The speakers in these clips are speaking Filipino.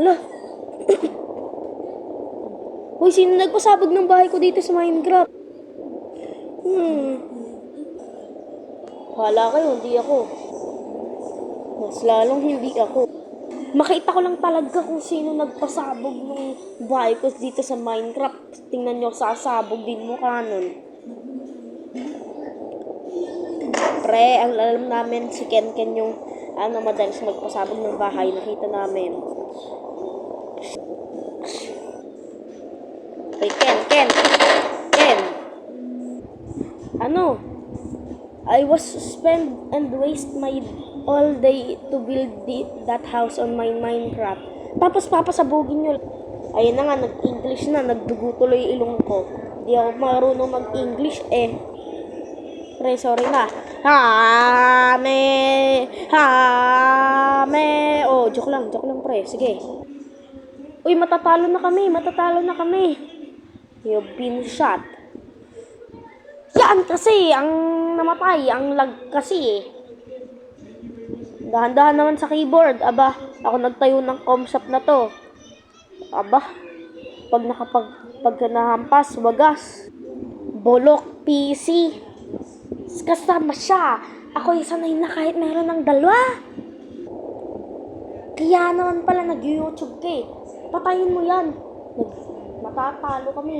Ala. Uy, sino nagpasabog ng bahay ko dito sa Minecraft? Hmm. Wala kayo, hindi ako. Mas lalong hindi ako. Makita ko lang talaga kung sino nagpasabog ng bahay ko dito sa Minecraft. Tingnan nyo, sasabog din mo kanon. Pre, ang alam namin si Ken Ken yung ano madalas magpasabog ng bahay. Nakita namin. Ay, Ken, Ken. Ken. Ano? I was spend and waste my all day to build the, that house on my Minecraft. Tapos papasabugin nyo. Ayun na nga, nag-English na, nagdugo tuloy ilong ko. Di ako marunong mag-English eh. Pre, sorry na. Hame! Hame! Oh, joke lang, joke lang pre. Sige. Uy, matatalo na kami, matatalo na kami. You've been shot. Yan kasi, ang namatay, ang lag kasi eh. Dahan-dahan naman sa keyboard. Aba, ako nagtayo ng com shop na to. Aba, pag nakapag pag nahampas, wagas. Bolok PC. Kasama siya. Ako sanay na kahit meron ng dalawa. Kaya naman pala nag-YouTube ka eh. Patayin mo yan. Matatalo kami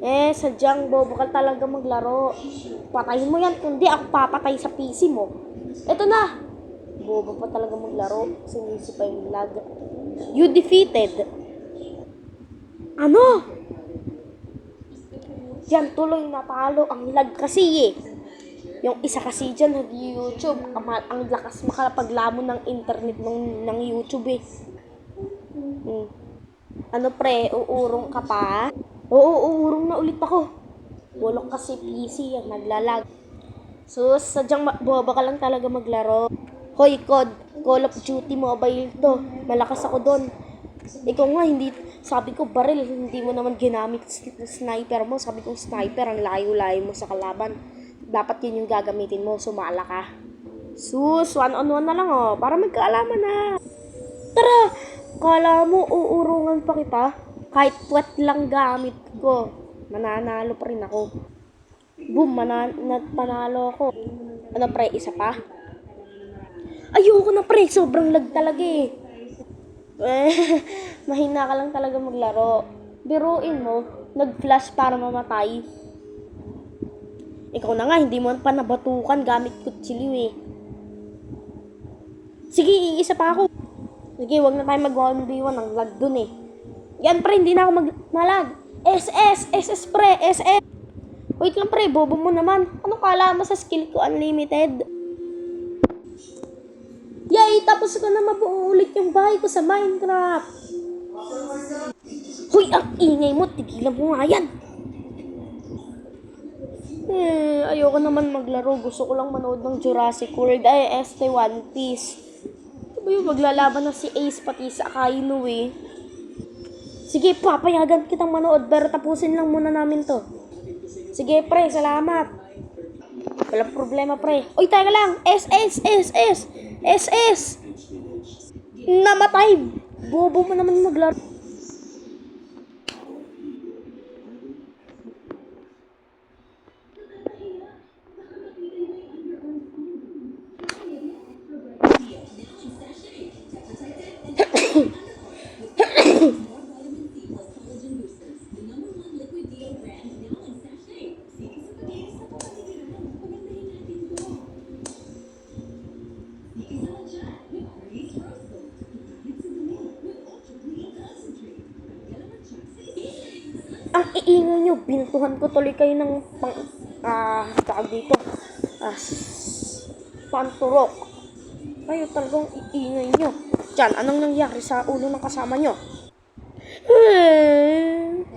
eh. Sadyang bobo ka talaga maglaro. Patayin mo yan, kundi ako papatay sa PC mo. Eto na. Bobo pa talaga maglaro. Sinisi pa yung lag. You defeated. Ano? Yan tuloy natalo. Ang lag kasi eh. Yung isa kasi dyan, nag-YouTube. Ang, ang lakas makalapaglamon ng internet ng, ng YouTube eh. Hmm. Ano pre, uurong ka pa? Oo, uurong na ulit ako. Bulok kasi PC yan, naglalag. So, sadyang boba ka lang talaga maglaro. Hoy, COD, Call of Duty Mobile to. Malakas ako doon. Ikaw nga, hindi, sabi ko baril, hindi mo naman ginamit sniper mo. Sabi ko sniper, ang layo-layo mo sa kalaban. Dapat yun yung gagamitin mo, sumala ka. Sus, one on one na lang oh, para magkaalaman na. Tara! Kala mo uurungan pa kita? Kahit puwet lang gamit ko. Mananalo pa rin ako. Boom, manan panalo ako. Ano pre, isa pa? Ayoko na pre, sobrang lag talaga eh. Mahina ka lang talaga maglaro. Biruin mo, nag-flash para mamatay. Ikaw na nga, hindi mo pa nabatukan gamit kutsilyo eh. Sige, iisa pa ako. Sige, wag na tayo mag 1v1 ng lag dun eh. Yan pre, hindi na ako mag nalag. SS, SS pre, SS. Wait lang pre, bobo mo naman. Ano kala mo sa skill ko unlimited? Yay, tapos ko na mabuo ulit yung bahay ko sa Minecraft. Hoy, ang ingay mo, tigilan mo nga yan. Eh, ayoko naman maglaro. Gusto ko lang manood ng Jurassic World. Ay, ST One Piece. Yung maglalaban na si Ace pati sa Akainu eh? Sige, papayagan kitang manood. Pero tapusin lang muna namin to. Sige, pre. Salamat. Walang problema, pre. Uy, teka lang. SS, SS, SS. Namatay. Bobo mo naman maglaro. Ang iingay nyo, bintuhan ko tuloy kayo ng pang, ah, tawag dito, ah, panturok. Kayo talagang iingay nyo. Diyan, anong nangyari sa ulo ng kasama nyo? Hmm.